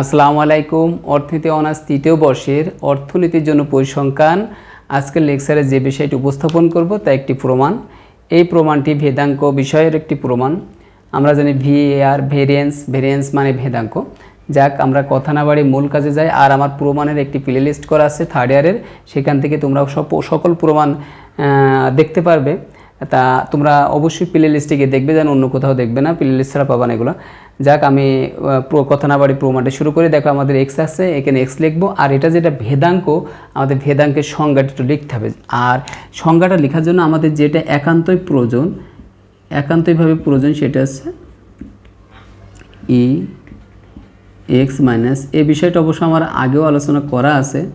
আসসালামু আলাইকুম। অর্থনীতি অনার্স তৃতীয় বর্ষের অর্থনীতির জন্য পরিসংখ্যান। আজকের লেকচারে যে বিষয়টি উপস্থাপন করব, তা একটি প্রমাণ। এই প্রমাণটি ভেদাঙ্ক বিষয়ের একটি প্রমাণ। আমরা জানি ভি ভিএআর ভেরিয়েন্স ভেরিয়েন্স মানে ভেদাঙ্ক। যাক, আমরা কথা না বাড়ি মূল কাজে যাই। আর আমার প্রমাণের একটি প্লে লিস্ট করা আছে থার্ড ইয়ারের সেখান থেকে তোমরা সব সকল প্রমাণ দেখতে পারবে। তা তোমরা অবশ্যই প্লে লিস্টে গিয়ে দেখবে, যেন অন্য কোথাও দেখবে না। প্লে লিস্ট ছাড়া পাবা না এগুলো। যাক, আমি প্র- কথা না বাড়ি প্রমাণটা শুরু করে। দেখো, আমাদের এক্স আছে, এখানে এক্স লিখব। আর এটা যেটা ভেদাঙ্ক, আমাদের ভেদাঙ্কের সংজ্ঞাটা একটু লিখতে হবে। আর সংজ্ঞাটা লেখার জন্য আমাদের যেটা একান্তই প্রয়োজন, একান্তইভাবে প্রয়োজন সেটা আছে ই এক্স মাইনাস এই বিষয়টা অবশ্য আমার আগেও আলোচনা করা আছে।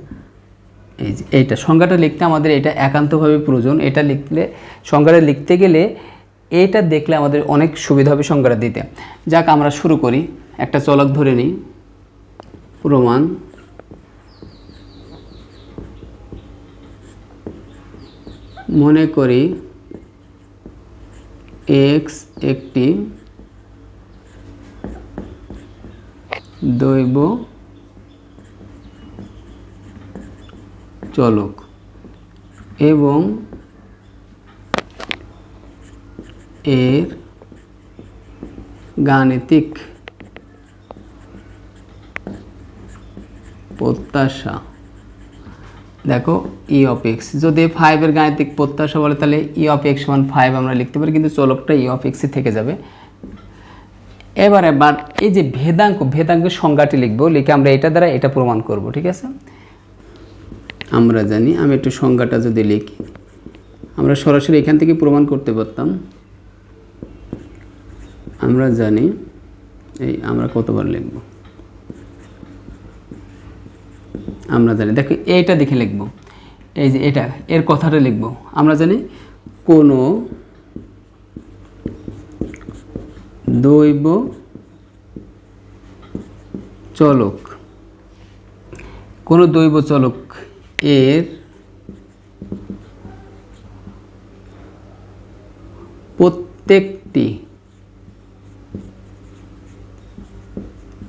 এই যে, এইটা, সংজ্ঞাটা লিখতে আমাদের এটা একান্তভাবে প্রয়োজন। এটা লিখলে, সংজ্ঞাটা লিখতে গেলে এটা দেখলে আমাদের অনেক সুবিধা হবে সংজ্ঞাটা দিতে। যাক, আমরা শুরু করি। একটা চলক ধরে নিই। প্রমাণ মনে করি এক্স একটি দৈব চলক এবং এর গাণিতিক প্রত্যাশা। দেখো ই অফ এক্স যদি ফাইভের গাণিতিক প্রত্যাশা বলে, তাহলে ই অফ এক্স সমান ফাইভ আমরা লিখতে পারি, কিন্তু চলকটা ই অফ এক্সই থেকে যাবে। এবার এবার এই যে ভেদাঙ্ক, ভেদাঙ্কের সংজ্ঞাটি লিখব, লিখে আমরা এটা দ্বারা এটা প্রমাণ করব, ঠিক আছে? আমরা জানি, আমি একটু সংজ্ঞাটা যদি লিখি, আমরা সরাসরি এখান থেকে প্রমাণ করতে পারতাম। আমরা জানি, এই আমরা কতবার লিখব? আমরা জানি, দেখো এইটা দেখে লিখব। এই যে এটা, এর কথাটা লিখব। আমরা জানি কোনো দৈব চলক, কোনো দৈব চলক এর প্রত্যেকটি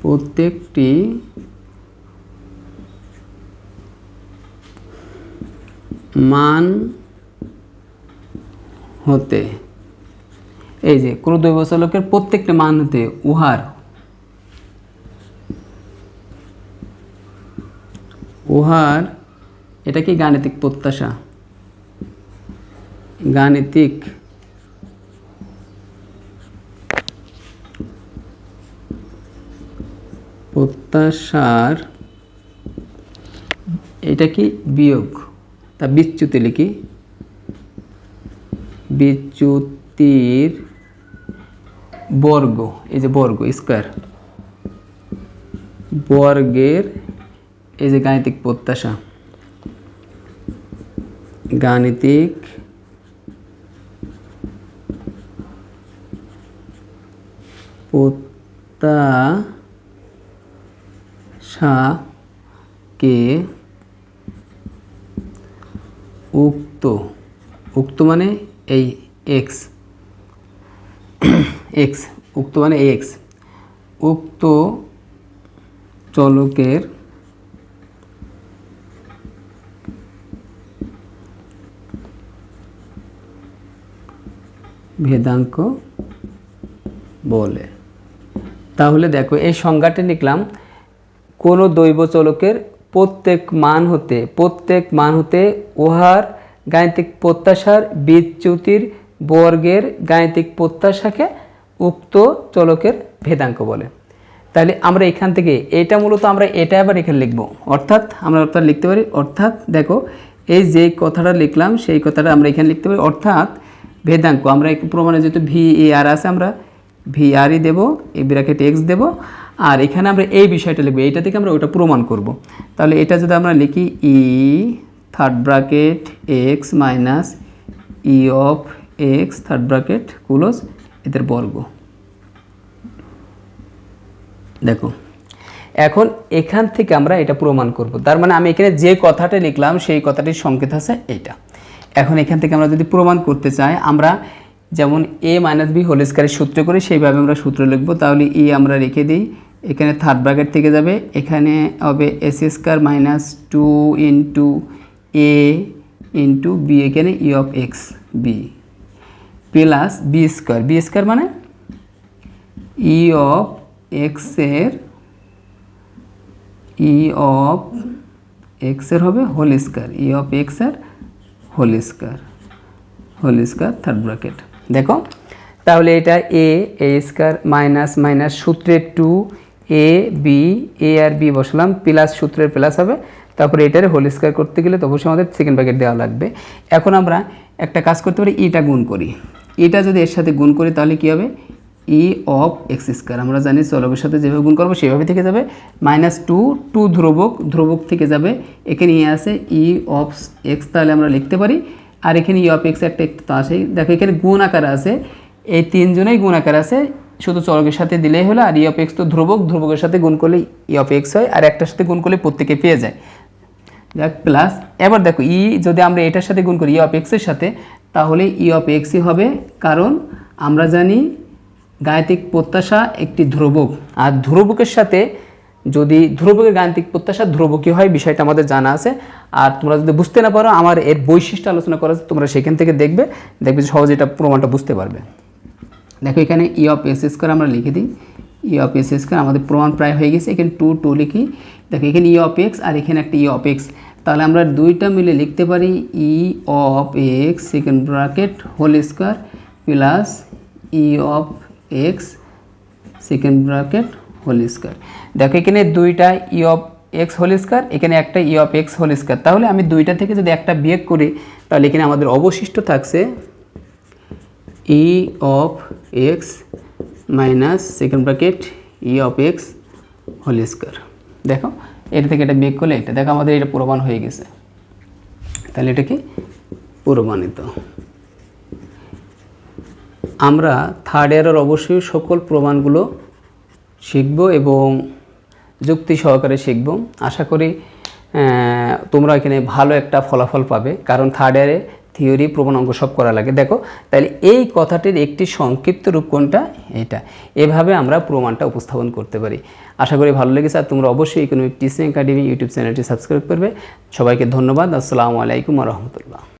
প্রত্যেকটি মান হতে, এই যে কোনো দৈব চলকের প্রত্যেকটা মান হতে, উহার উহার, এটা কি গাণিতিক প্রত্যাশা? গাণিতিক প্রত্যাশার, এটা কি? বিয়োগ। তা বিচ্যুতি লিখি। বিচ্যুতির বর্গ, এই যে বর্গ, স্কোয়ার। বর্গের, এই যে গাণিতিক প্রত্যাশা। গাণিতিক প্রত্যাশাকে উক্ত উক্ত মানে এই এক্স এক্স উক্ত মানে এক্স উক্ত চলকের ভেদাঙ্ক বলে। তাহলে দেখো, এই সংজ্ঞাটি লিখলাম কোনো দৈব চলকের প্রত্যেক মান হতে, প্রত্যেক মান হতে উহার গাণিতিক প্রত্যাশার বিচ্যুতির বর্গের গাণিতিক প্রত্যাশাকে উক্ত চলকের ভেদাঙ্ক বলে। তাহলে আমরা এখান থেকে এটা মূলত আমরা এটা আবার এখানে লিখব। অর্থাৎ আমরা অর্থাৎ লিখতে পারি, অর্থাৎ দেখো, এই যে কথাটা লিখলাম, সেই কথাটা আমরা এখানে লিখতে পারি, অর্থাৎ ভেদাঙ্ক। আমরা প্রমাণে যেহেতু ভি এ আর আছে, আমরা ভি আরই দেবো, এই ব্র্যাকেট এক্স দেবো আর এখানে আমরা এই বিষয়টা লিখব, এইটা থেকে আমরা ওটা প্রমাণ করব। তাহলে এটা যদি আমরা লিখি E third bracket X minus E of X third bracket close এদের বর্গ। দেখো, এখন এখান থেকে আমরা এটা প্রমাণ করব। তার মানে আমি এখানে যে কথাটা লিখলাম, সেই কথাটির সংকেত আছে এইটা। এখন এখান থেকে আমরা যদি প্রমাণ করতে চাই, আমরা যেমন এ মাইনাস বি হোল স্কোয়ারের সূত্র করি, সেইভাবে আমরা সূত্র লিখব। তাহলে ই আমরা রেখে দিই এখানে থার্ড ব্র্যাকেট থেকে যাবে। এখানে হবে S square minus two into A into B এখানে E of X B plus B square B square মানে? ই অফ এক্সের ই অফ এক্সের হবে হোল স্কোয়ার ই অফ এক্সের whole square whole square third bracket দেখো, তাহলে এটা A A square minus minus সূত্রের টু এ বি এ আর বি বসলাম প্লাস সূত্রের প্লাস হবে, তারপরে এটার হোল স্কোয়ার করতে গেলে তো অবশ্যই আমাদের সেকেন্ড ব্র্যাকেট দেওয়া লাগবে। এখন আমরা একটা কাজ করতে পারি ইটা গুণ করি। এটা যদি এর সাথে গুণ করি তাহলে কী হবে? ই অফ এক্স স্কোয়ার আমরা জানি চলকের সাথে যেভাবে গুণ করব সেভাবে থেকে যাবে। মাইনাস টু টু ধ্রুবক ধ্রুবক থেকে যাবে। এখানে ই আছে ই অফ এক্স তাহলে আমরা লিখতে পারি। আর এখানে ই অফ এক্স একটা একটু তো আসেই। দেখো এখানে গুণ আকার আছে, এই তিনজনেই গুণ আকার আছে। শুধু চলকের সাথে দিলেই হলো আর ই অফ এক্স তো ধ্রুবক, ধ্রুবকের সাথে গুণ করলে ই এক্স হয় আর একটার সাথে গুণ করলে প্রত্যেকে পেয়ে যায়। দেখ প্লাস এবার দেখো ই যদি আমরা এটার সাথে গুণ করি ই এক্সের সাথে, তাহলে ই এক্সই হবে কারণ আমরা জানি গাণিতিক প্রত্যাশা একটি ধ্রুবক। আর ধ্রুবকের সাথে যদি ধ্রুবকের গাণিতিক প্রত্যাশা ধ্রুবকই হয়, বিষয়টা আমাদের জানা আছে। আর তোমরা যদি বুঝতে না পারো, আমার এর বৈশিষ্ট্য আলোচনা করা তোমরা সেখান থেকে দেখবে দেখবে সহজে এটা প্রমাণটা বুঝতে পারবে। দেখো এখানে ই অফ এস স্কোয়ার আমরা লিখে দিই। ই অফ এস স্কোয়ার আমাদের প্রমাণ প্রায় হয়ে গেছে। এখানে টু টু লিখি। দেখো এখানে ই অফ এক্স আর এখানে একটা ই অফ এক্স তাহলে আমরা দুইটা মিলে লিখতে পারি E of X second bracket whole square plus E of X second bracket whole square দেখো এখানে দুইটা E of X whole square এখানে একটা E of X whole square তাহলে আমি দুইটা থেকে যদি একটা বিয়োগ করি, তাহলে এখানে আমাদের অবশিষ্ট থাকছে E of X minus second bracket E of X whole square দেখো, এটা থেকে এটা বিয়োগ করলে এটা, দেখো আমাদের এটা প্রমাণ হয়ে গেছে। তাহলে এটা কি প্রমাণিত আমরা থার্ড ইয়ারের অবশ্যই সকল প্রমাণগুলো শিখব এবং যুক্তি সহকারে শিখব। আশা করি তোমরা এখানে ভালো একটা ফলাফল পাবে, কারণ থার্ড ইয়ারে থিওরি প্রমাণ অঙ্ক সব করা লাগে। দেখো, তাহলে এই কথাটির একটি সংক্ষিপ্ত রূপ কোনটা? এটা। এভাবে আমরা প্রমাণটা উপস্থাপন করতে পারি। আশা করি ভালো লেগেছে, আর তোমরা অবশ্যই ইকোনমিক টিচিং একাডেমি ইউটিউব চ্যানেলটি সাবস্ক্রাইব করবে। সবাইকে ধন্যবাদ, আসসালামু আলাইকুম রহমতুল্লাহ।